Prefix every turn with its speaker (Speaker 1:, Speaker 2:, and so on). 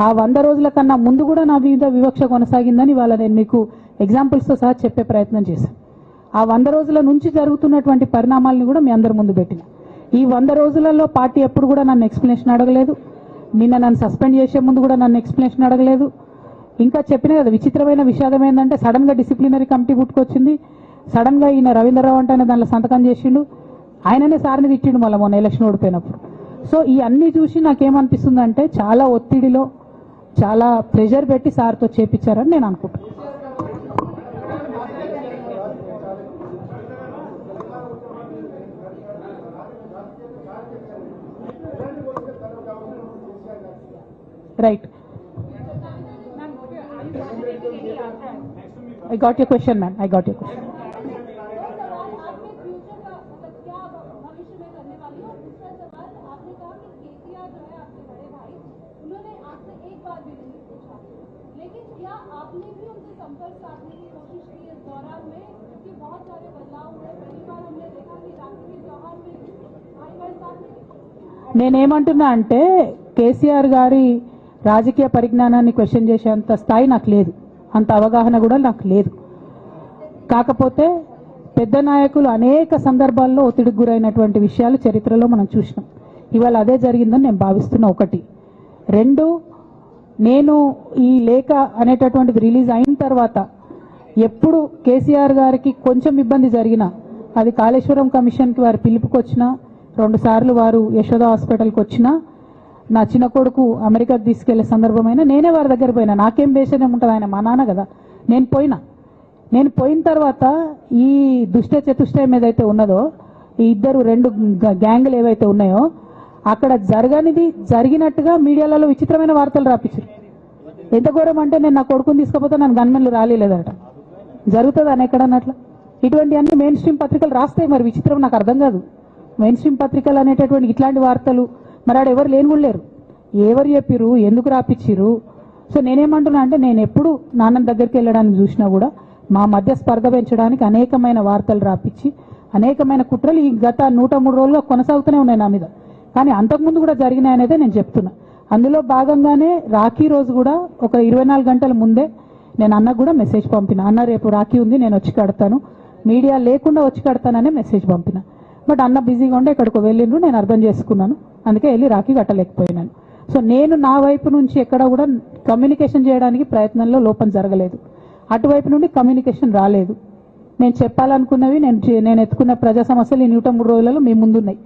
Speaker 1: ఆ వంద రోజుల కన్నా ముందు కూడా నా మీద వివక్ష కొనసాగిందని వాళ్ళ నేను మీకు ఎగ్జాంపుల్స్తో సహా చెప్పే ప్రయత్నం చేశాను. ఆ వంద రోజుల నుంచి జరుగుతున్నటువంటి పరిణామాలను కూడా మీ అందరి ముందు పెట్టిన. ఈ వంద రోజులలో పార్టీ ఎప్పుడు కూడా నన్ను ఎక్స్ప్లెనేషన్ అడగలేదు. నిన్న నన్ను సస్పెండ్ చేసే ముందు కూడా నన్ను ఎక్స్ప్లెనేషన్ అడగలేదు. ఇంకా చెప్పిన కదా విచిత్రమైన విషాదం ఏంటంటే సడన్గా డిసిప్లినరీ కమిటీ పుట్టుకొచ్చింది. సడన్గా ఈయన రవీంద్రరావు అంటే ఆయన దానిలో సంతకం చేసిండు. ఆయననే సార్ని తిట్టిండు మళ్ళీ మొన్న ఎలక్షన్ ఓడిపోయినప్పుడు. సో ఈ అన్ని చూసి నాకేమనిపిస్తుందంటే చాలా ఒత్తిడిలో చాలా ప్రెషర్ పెట్టి సార్తో చేపించారని నేను అనుకుంటున్నాను right I got your question, ma'am. I got your question.
Speaker 2: उन्होंने आपसे एक बार भी नहीं पूछा लेकिन क्या आपने भी उनसे संपर्क साधने की कोशिश की इस दौरान में क्योंकि बहुत सारे बदलाव हुए पहली बार हमने देखा कि राखी के त्योहार में भाई बहन साथ में
Speaker 1: నేనేమంటున్నా అంటే కేసీఆర్ గారి రాజకీయ పరిజ్ఞానాన్ని క్వశ్చన్ చేసేంత స్థాయి నాకు లేదు అంత అవగాహన కూడా నాకు లేదు కాకపోతే పెద్ద నాయకులు అనేక సందర్భాల్లో ఒత్తిడికి గురైనటువంటి విషయాలు చరిత్రలో మనం చూసినాం ఇవాళ అదే జరిగిందని నేను భావిస్తున్నా ఒకటి రెండు నేను ఈ లేఖ అనేటటువంటిది రిలీజ్ అయిన తర్వాత ఎప్పుడు కేసీఆర్ గారికి కొంచెం ఇబ్బంది జరిగినా అది కాళేశ్వరం కమిషన్కి వారు పిలుపుకొచ్చినా రెండు సార్లు వారు యశోద హాస్పిటల్కి వచ్చినా నా చిన్న కొడుకు అమెరికాకి తీసుకెళ్ళే సందర్భమైనా నేనే వారి దగ్గర పోయినా. నాకేం బేసనే ఉంటుంది ఆయన? మా నాన్న కదా. నేను పోయినా. నేను పోయిన తర్వాత ఈ దుష్ట చతుష్టయం ఏదైతే ఉన్నదో ఈ ఇద్దరు రెండు గ్యాంగులు ఏవైతే ఉన్నాయో అక్కడ జరగనిది జరిగినట్టుగా మీడియాలలో విచిత్రమైన వార్తలు రాపించారు. ఎంత ఘోరం అంటే నేను నా కొడుకుని తీసుకపోతే నన్ను గన్మెన్లు రాలేదట జరుగుతుంది అని ఎక్కడన్నట్ల ఇటువంటి అన్ని మెయిన్ స్ట్రీమ్ పత్రికలు రాస్తాయి మరి విచిత్రం నాకు అర్థం కాదు. మెయిన్ స్ట్రీమ్ పత్రికలు అనేటటువంటి ఇట్లాంటి వార్తలు మరి ఆడ ఎవరు లేని కూడా లేరు. ఎవరు చెప్పిరు ఎందుకు రాపిచ్చిరు సో నేనేమంటున్నా అంటే నేను ఎప్పుడు నాన్న దగ్గరికి వెళ్ళడానికి చూసినా కూడా మా మధ్య స్పర్ధ పెంచడానికి అనేకమైన వార్తలు రాపిచ్చి అనేకమైన కుట్రలు ఈ గత నూట మూడు రోజులుగా కొనసాగుతూనే ఉన్నాయి నా మీద. కానీ అంతకుముందు కూడా జరిగినాయి అనేది నేను చెప్తున్నా. అందులో భాగంగానే రాఖీ రోజు కూడా ఒక ఇరవై నాలుగు గంటల ముందే నేను అన్నకు కూడా మెసేజ్ పంపిన. అన్న రేపు రాఖీ ఉంది నేను వచ్చి కడతాను. మీడియా లేకుండా వచ్చి కడతాననే మెసేజ్ పంపిన. బట్ అన్న బిజీగా ఉండే ఇక్కడికి వెళ్ళిండ్రు నేను అర్థం చేసుకున్నాను. అందుకే వెళ్ళి రాఖీ కట్టలేకపోయినాను. సో నేను నా వైపు నుంచి ఎక్కడ కూడా కమ్యూనికేషన్ చేయడానికి ప్రయత్నంలో లోపం జరగలేదు. అటువైపు నుండి కమ్యూనికేషన్ రాలేదు. నేను చెప్పాలనుకున్నవి నేను నేను ఎత్తుకున్న ప్రజా సమస్యలు ఈ నూట మూడు రోజులలో మీ ముందున్నాయి.